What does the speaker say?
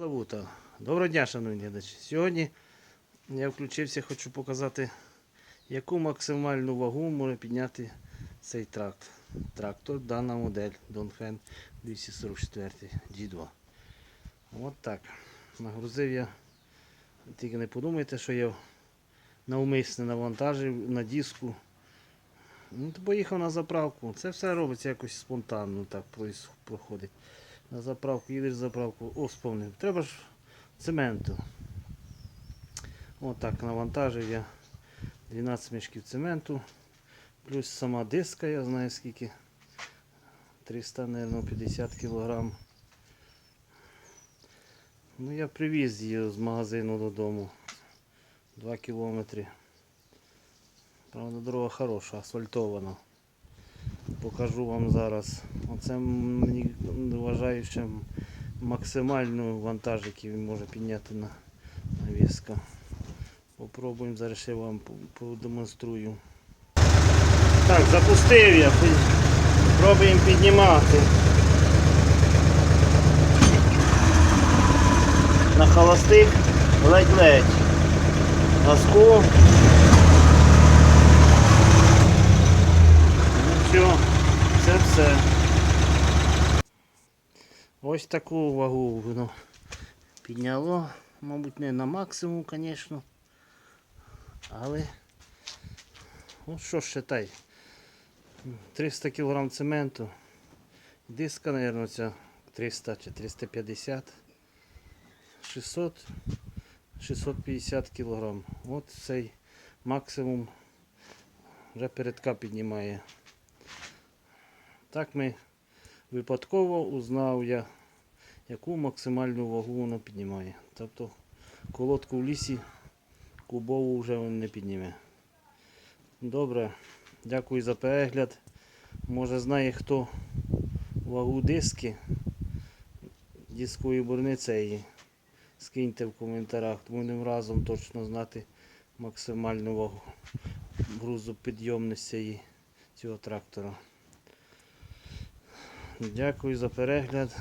Славута. Доброго дня, шановні глядачі. Сьогодні я включився, хочу показати, яку максимальну вагу може підняти цей трактор. Трактор, дана модель Донфен 244 G2. От так. Нагрузив я. Тільки не подумайте, що я навмисне навантажив на диску. Ну, поїхав на заправку. Це все робиться якось спонтанно так проходить. На заправку, їдеш заправку, о, сповнив. Треба ж цементу. Отак навантажив я 12 мішків цементу. Плюс сама диска, я знаю скільки. 300, мабуть, 50 кг. Ну, я привіз її з магазину додому. 2 кілометри. Правда, дорога хороша, асфальтована. Покажу вам зараз. Оце мені вважаю, що максимальну вантаж, який він може підняти на, на візка. Попробуємо зараз ще вам продемонструю. Так, запустив я. Пробуємо піднімати. На холостих ледь-ледь. Газку. Нічого, це. Ось таку вагу воно підняло. Мабуть, не на максимум, звісно. Але от що ж считай. 300 кг цементу. Диска, мабуть, ця 300 чи 350. 600 650 кг. От цей максимум вже передка піднімає. Так ми випадково узнав я, яку максимальну вагу воно піднімає. Тобто колодку в лісі кубову вже він не підніме. Добре, дякую за перегляд. Може знає хто вагу диски дискової борни цієї. Скиньте в коментарях, будемо разом точно знати максимальну вагу грузопідйомності цього трактора. Дякую за перегляд.